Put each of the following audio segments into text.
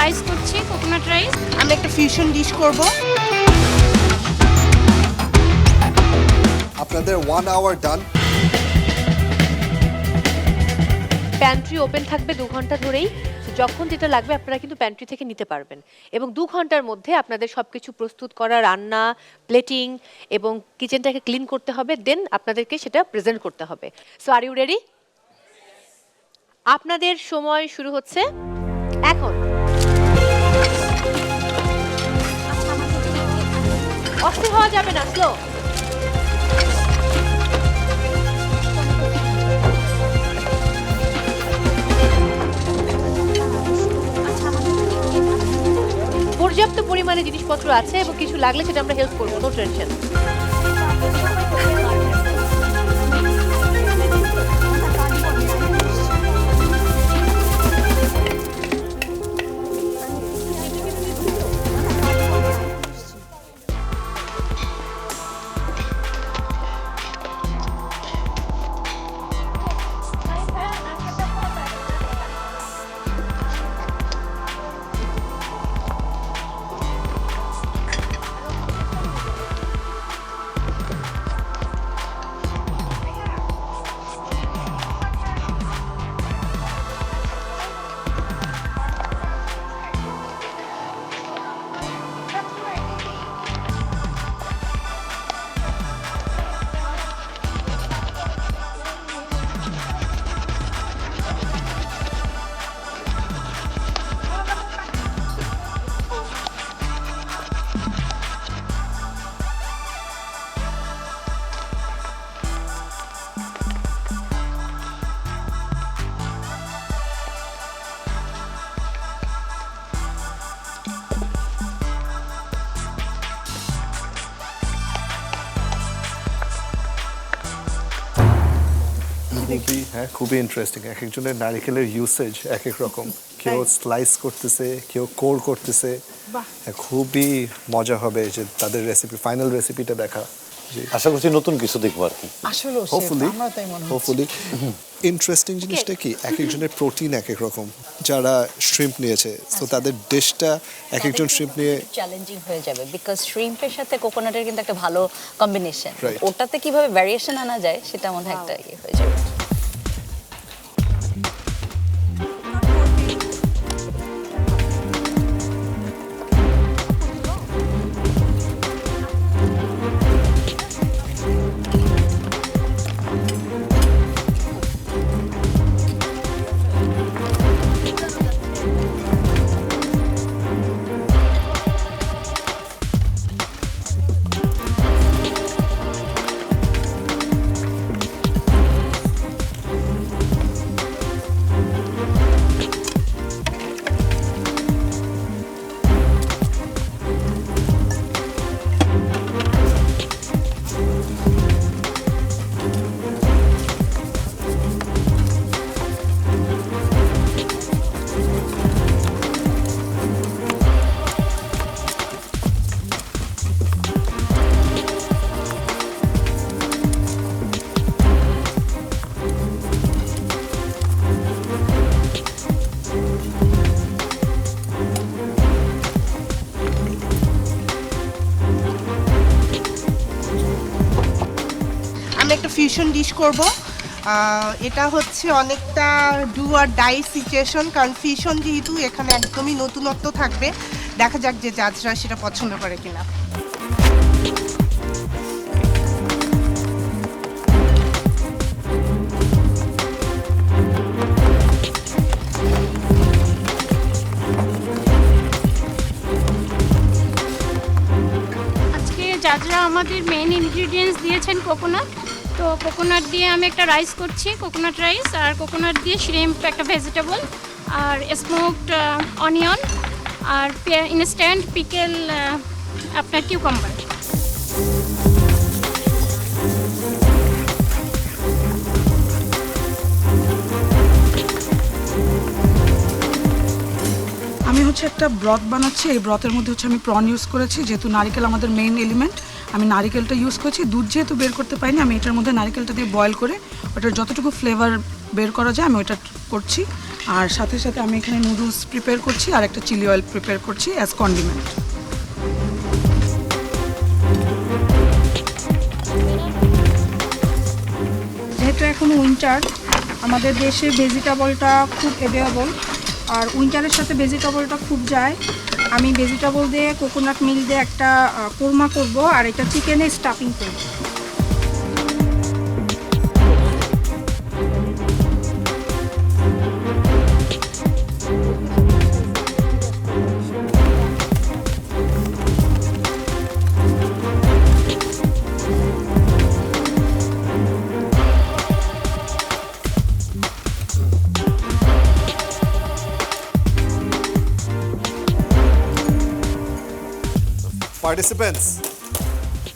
Rice করছি coconut rice আমি একটা ফিউশন ডিশ করব। আপনাদের one hour done pantry open থাকবে দু ঘণ্টা ধরেই। তো যখন যেটা লাগবে আপনারা কিন্তু প্যান্ট্রি থেকে নিতে পারবেন। এবং দু ঘণ্টার মধ্যে আপনাদের সব কিছু প্রস্তুত করা রান্না প্লেটিং এবং কিচেনটাকে ক্লিন করতে হবে। দেন আপনাদেরকে সেটা প্রেজেন্ট করতে হবে। সো আর ইউ রেডি আপনাদের সময় শুরু হচ্ছে। যাবে না স্লো পর্যাপ্ত পরিমাণে জিনিসপত্র আছে এবং কিছু লাগলে সেটা আমরা হেল্প করব নো টেনশন খুবই হ্যাঁ খুবই ইন্টারেস্টিং এক একজনের নারিকেলের ইউসেজ এক এক রকম। কেউ স্লাইস করতেছে কেউ কোর করতেছে। হ্যাঁ, খুবই মজা হবে যে তাদের রেসিপি ফাইনাল রেসিপিটা দেখা। আশা করছি নতুন কিছু দেখব আর কি। আসলে হোপফুলি হোপফুলি ইন্টারেস্টিং জিনিসটা কি? এক একজনের প্রোটিন এক এক রকম। যারা শ্রিম্প নিয়েছে তো তাদের ডিশটা এক একজন শ্রিম্প নিয়ে চ্যালেঞ্জিং হয়ে যাবে বিকজ শ্রিম্পের সাথে কোকোনাটের কিন্তু একটা ভালো কম্বিনেশন ওটাতে কীভাবে ভ্যারিয়েশন আনা যায় সেটা মনে হয় একটা ইয়ে হয়ে যাবে। আমি ডিশ করব। এটা হচ্ছে অনেকটা ডু আর ডাই সিচুয়েশন কারণ ফিউশন যেহেতু এখানে একদমই নতুনত্ব থাকবে। দেখা যাক যে জাজরা সেটা পছন্দ করে কিনা। যারা আমাদের মেইন ইনগ্রিডিয়েন্টস দিয়েছেন কোকোনাট তো কোকোনাট দিয়ে আমি একটা রাইস করছি কোকোনাট রাইস আর কোকোনাট দিয়ে শ্রিম্প একটা ভেজিটেবল আর স্মোকড অনিয়ন আর ইনস্ট্যান্ট পিকেল আপনার কিউকাম্বার হচ্ছে একটা ব্রথ বানাচ্ছি। এই ব্রথের মধ্যে হচ্ছে আমি প্রন ইউজ করেছি, যেহেতু নারিকেল আমাদের মেইন এলিমেন্ট আমি নারিকেলটা ইউজ করেছি। দুধ যেহেতু বের করতে পারিনি, আমি এটার মধ্যে নারিকেলটা দিয়ে বয়েল করে ওটার যতটুকু ফ্লেভার বের করা যায়, আমি ওটা করছি। আর সাথে সাথে আমি এখানে নুডলস প্রিপেয়ার করছি, আর একটা চিলি অয়েল প্রিপেয়ার করছি অ্যাজ কন্ডিমেন্ট যেহেতু এখন উইন্টার আমাদের দেশে ভেজিটেবলটা খুব অ্যাভেলেবল আর উইন্টারের সাথে ভেজিটেবলটা খুব যায়। আমি ভেজিটেবল দিয়ে, কোকোনাট মিল দিয়ে একটা কোরমা করব আর এটা চিকেনে স্টাফিং করব। পার্টিসিপেন্টস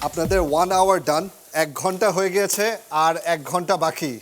আপনাদের ওয়ান আওয়ার ডান এক ঘণ্টা হয়ে গিয়েছে আর এক ঘণ্টা বাকি।